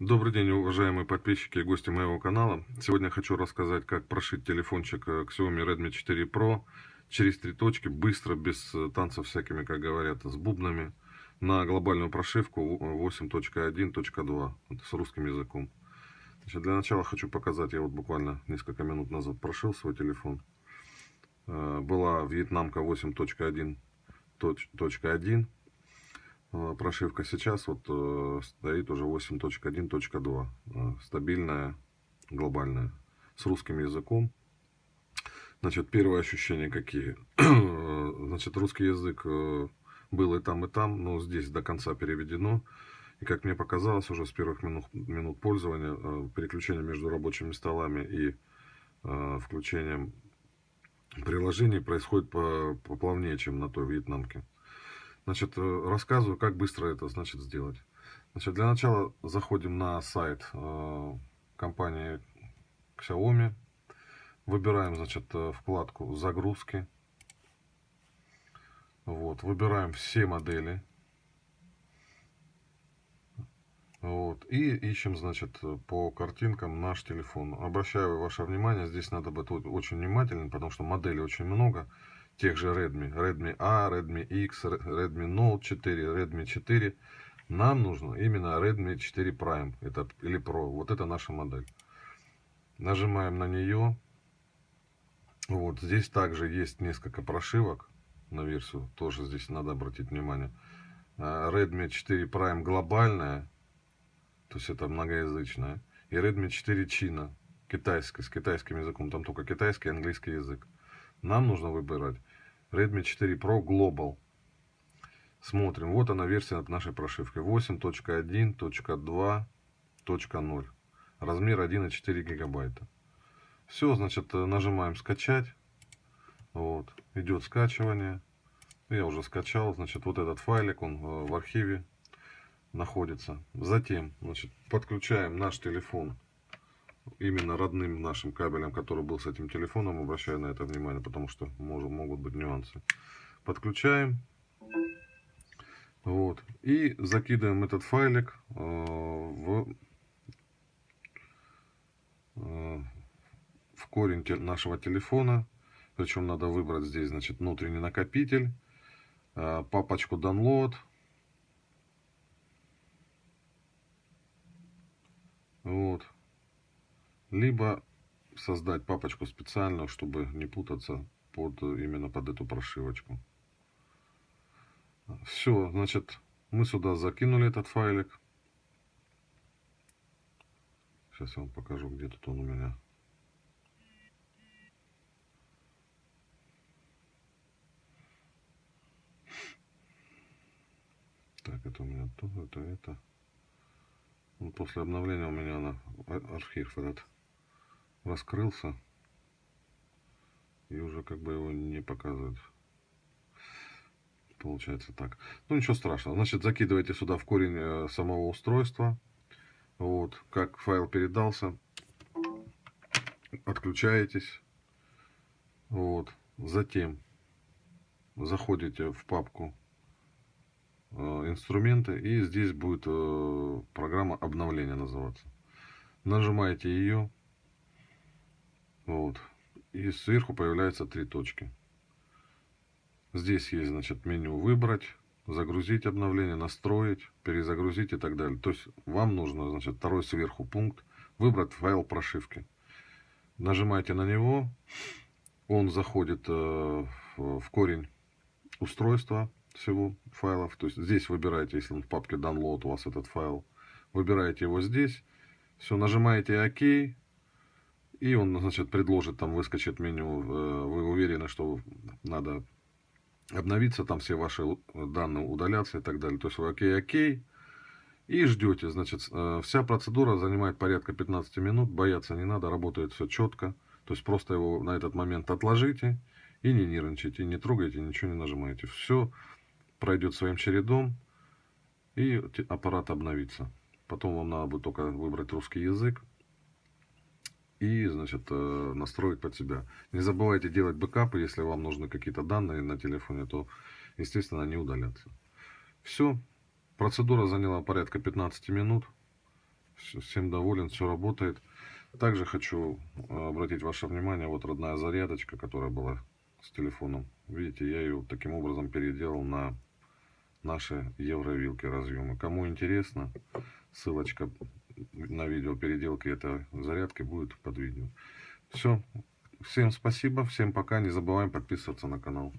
Добрый день, уважаемые подписчики и гости моего канала. Сегодня хочу рассказать, как прошить телефончик Xiaomi Redmi 4 Pro через три точки, быстро, без танцев всякими, как говорят, с бубнами, на глобальную прошивку 8.1.2 с русским языком. Значит, для начала хочу показать, я вот буквально несколько минут назад прошил свой телефон. Э, Была вьетнамка 8.1.1 Э, прошивка сейчас вот э, стоит уже 8.1.2. Э, стабильная, глобальная, с русским языком. Значит, первые ощущения какие? Значит, русский язык э, был и там, и там, но здесь до конца переведено. И как мне показалось уже с первых минут, минут пользования, э, переключение между рабочими столами и э, включением приложений происходит по, поплавнее, чем на той вьетнамке. Значит, э, рассказываю, как быстро это значит сделать. Значит, для начала заходим на сайт э, компании Xiaomi. Выбираем, значит, э, вкладку загрузки. Вот, выбираем все модели. Вот, и ищем, значит, по картинкам наш телефон. Обращаю ваше внимание, здесь надо быть очень внимательным, потому что моделей очень много тех же Redmi. Redmi A, Redmi X, Redmi Note 4, Redmi 4. Нам нужно именно Redmi 4 Prime это, или Pro. Вот это наша модель. Нажимаем на нее. Вот здесь также есть несколько прошивок на версию. Тоже здесь надо обратить внимание. А, Redmi 4 Prime глобальная. То есть это многоязычная. И Redmi 4 China. Китайская, с китайским языком. Там только китайский и английский язык. Нам нужно выбирать Redmi 4 Pro Global. Смотрим. Вот она версия нашей прошивки. 8.1.2.0. Размер 1,4 гигабайта. Все, значит, нажимаем скачать. Вот. Идет скачивание. Я уже скачал. Значит, вот этот файлик, он э, в архиве находится. Затем, значит, подключаем наш телефон именно родным нашим кабелем, который был с этим телефоном, обращаю на это внимание, потому что может, могут быть нюансы. Подключаем. Вот. И закидываем этот файлик э, в, э, в корень те, нашего телефона. Причем надо выбрать здесь, значит, внутренний накопитель, э, папочку download. Вот либо создать папочку специальную, чтобы не путаться под именно под эту прошивочку. Все, значит, мы сюда закинули этот файлик. Сейчас я вам покажу, где тут он у меня. Так, это у меня то, это, это. Ну, после обновления у меня на архив этот раскрылся и уже как бы его не показывает. Получается так. Ну ничего страшного. Значит, закидывайте сюда в корень э, самого устройства. Вот, как файл передался. Отключаетесь. Вот. Затем заходите в папку э, инструменты и здесь будет э, программа обновления называться. Нажимаете ее вот. И сверху появляются три точки. Здесь есть, значит, меню «Выбрать», «Загрузить обновление», «Настроить», «Перезагрузить» и так далее. То есть вам нужно, значит, второй сверху пункт «Выбрать файл прошивки». Нажимаете на него, он заходит э, в корень устройства всего файлов. То есть здесь выбираете, если в папке download у вас этот файл, выбираете его здесь. Все, нажимаете ОК, и он, значит, предложит, там выскочит меню, э, вы уверены, что надо обновиться, там все ваши данные удалятся и так далее. То есть вы окей, окей, и ждете. Значит, э, вся процедура занимает порядка 15 минут, бояться не надо, работает все четко. То есть просто его на этот момент отложите и не нервничайте, не трогайте, ничего не нажимайте. Все пройдет своим чередом и аппарат обновится. Потом вам надо будет только выбрать русский язык и, значит, э, настроить под себя. Не забывайте делать бэкапы, если вам нужны какие-то данные на телефоне, то, естественно, они удалятся. Все. Процедура заняла порядка 15 минут. Всем доволен, все работает. Также хочу э, обратить ваше внимание, вот родная зарядочка, которая была с телефоном. Видите, я ее таким образом переделал на наши евровилки разъемы. Кому интересно, ссылочка на видео переделки этой зарядки будет под видео. Все. Всем спасибо, всем пока. Не забываем подписываться на канал.